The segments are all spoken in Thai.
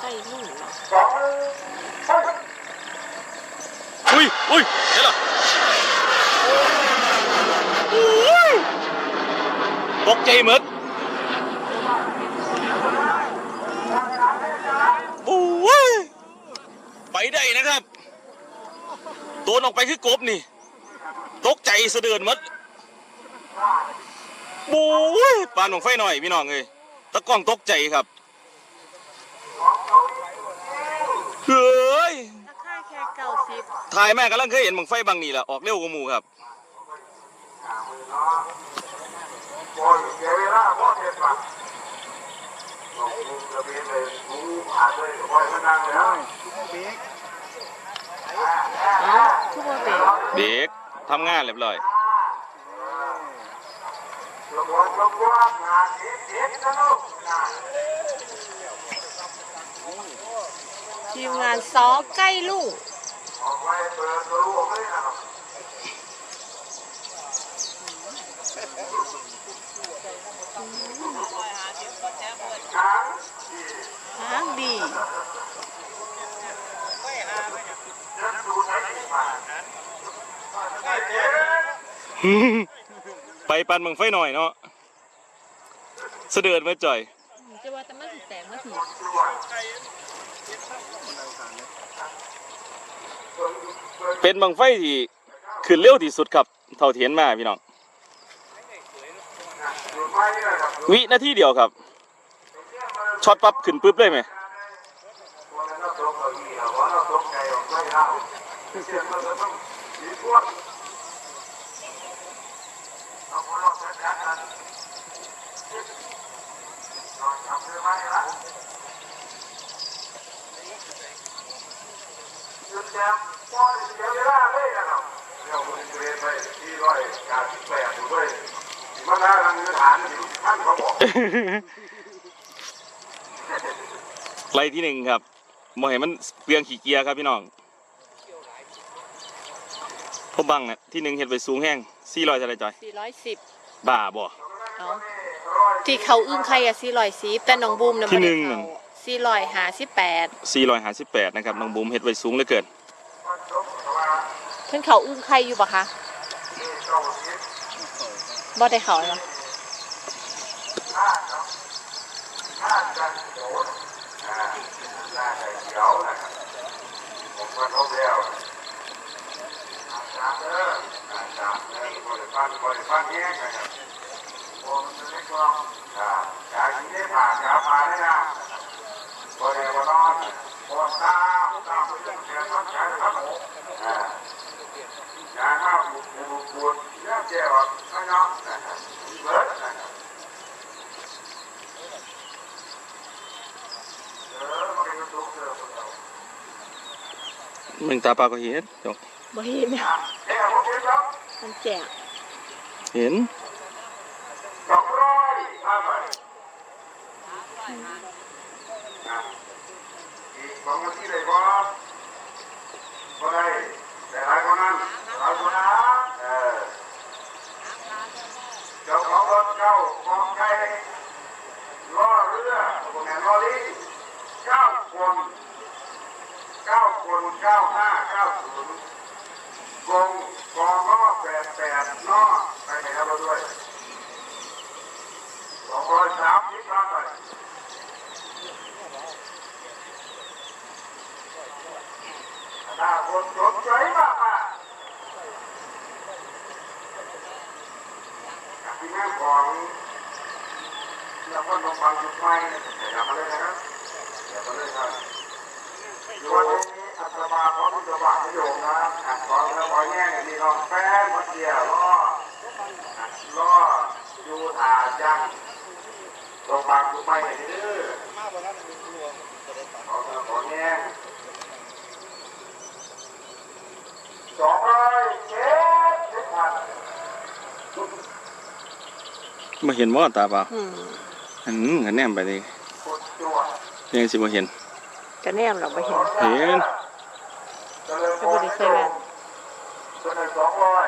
ใกล้ลูกอุ้ยอุ้ยเห็นเหรอโอ้ยตกใจหมดโอ้ยไปได้นะครับตัวออกไปคือกบนี่ ตกใจสะเดือนหมดโอ้ยปานของไฟหน่อยพี่น้องเอ้ยตะกล้องตกใจครับ เฮ้ย ราคาแค่เก้าสิบถ่ายแม่กำลังเคยเห็นบังไฟบางนี่แหละออกเร็วกว่าหมูครับโอ้ยเสียเวลาพ่อเทพอะลงมือกระเบนเลยกูผ่านเลยคอยมานั่งแล้วทุกโมเบรเด็กทำงานเรียบร้อยลง วันลงวันงานเด็ดเด็ดนะลูกงานทีมงานซอใกล้ลูกออกไปเปิดรู้เลยนะครับหางดีไปปันบังไฟหน่อยเนาะเสะเดือนมาจ่อยจะว่าแต่มาสิแตกมาสิ เป็นบังไฟที่ขึ้นเร็วที่สุดครับ เท่าที่เห็นมาพี่น้อง วินาทีเดียวครับ ช็อตปั๊บขึ้นปุ๊บเลยไหม จุดแดงป้อนเสียเวลาเลยนะครับเดี๋ยวคุณเรียนไปที่ร้อยการที่แปดอยู่ด้วยมาได้ทางพื้นฐานอยู่ท่านเขาบอกไล่ที่หนึ่งครับมอเห็นมันเปลืองขี่เกียร์ครับพี่น้องพวกบังน่ะที่หนึ่งเห็นไปสูงแห้งสี่ร้อยเท่าไรจอยสี่ร้อยสิบบ้าบ่เอาที่เขาอึ้งใครอะสี่ร้อยสิบแต่น้องบูมเนี่ยที่ไม่หนึ่ได้งเขาสี่ร้อยห้าสิบแปดสี่ร้อยห้าสิบแปดนะครับน้องบูมเห็ดไว้สูงเหลือเกิน เพิ่นเขาอึ้งใครอยู่ปะคะบ่ได้เขาเหรอบแล้วอาจารย์เด้ออาจารย์เด้อบริฟังบริฟังแย่งนะครับผมจะได้กล้องอ่าจากที่ได้ผ่านจากผ่านได้แล้วบริวารนอนบนตา ตาผู้ยังเสียทั้งใจครับผมอ่าการข้าวบุกบุกบุกเรื่องเกี่ยวกับข้างนอกนะครับเบิร์ดนะครับเออมันเป็นตัวเสือคนเดียวมึงตาปลาก็เห็นจกบ่เห็นเนี่ยเอ้ยผมเห็นแล้วมันแจกเห็น สองร้อยห้าใบ อีกสองนที่เลยบ่บ่ได้แต่หลายคนนั้นหลายคนนะเออเจ้าของรถเจ้าของไก่ล้อเรือผมแห่งล้อลิงเก้าคนเก้าคนเก้าห้าเก้าศูนย์กงกองล้อแปดแปดล้อไปไหนครับเราด้วย สองร้อยสามสิบล้านบาท ถ้าคนสนใจมากมาจากที่แม่ของเราก็ลงบางจุดไม้อย่ามาเลยนะครับอย่ามาเลยครับวันนี้อัตมาขอพิจารณาประโยชน์นะขอแล้วขอแย่งมีน้องแฟนมาเดียวล้อล้ออยู่ทาจังตรงบางกูไปไหนเด้อขอขอแง่ สองร้อยเจ็ดสิบพันมาเห็นว่าตาเปล่าอืมอันนั้นกันแนมไปเลยคนจั่วยังสิบ่เห็น กระแนมเราบ่เห็นเห็นเจริญพจะบ่รได้เคยแว่นตัวหนึ่งสองร้อย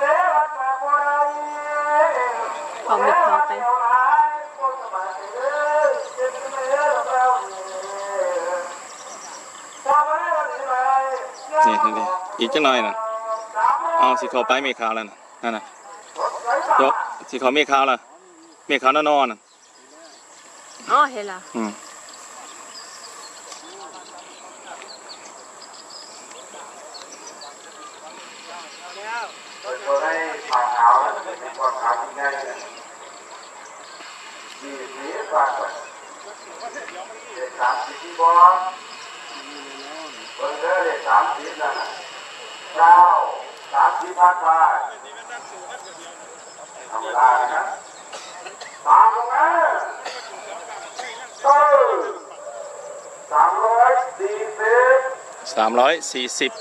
เรียกมาคนใดพอมิดพอไปคนสบายเด้อเจ็บเด้อเรา นั่นดิ อีกจังหน่อยน่ะเอาสิเขาไปเมฆขาวแล้วน่ะนั่นน่ะยกสิเขาเมฆขาวแล้วเมฆขาวนอนๆน่ะอ๋อเห็นละอืม สามสิบพันบาททำได้นะตามลงมาเออสามร้อยสี่สิบสามร้อยสี่สิบ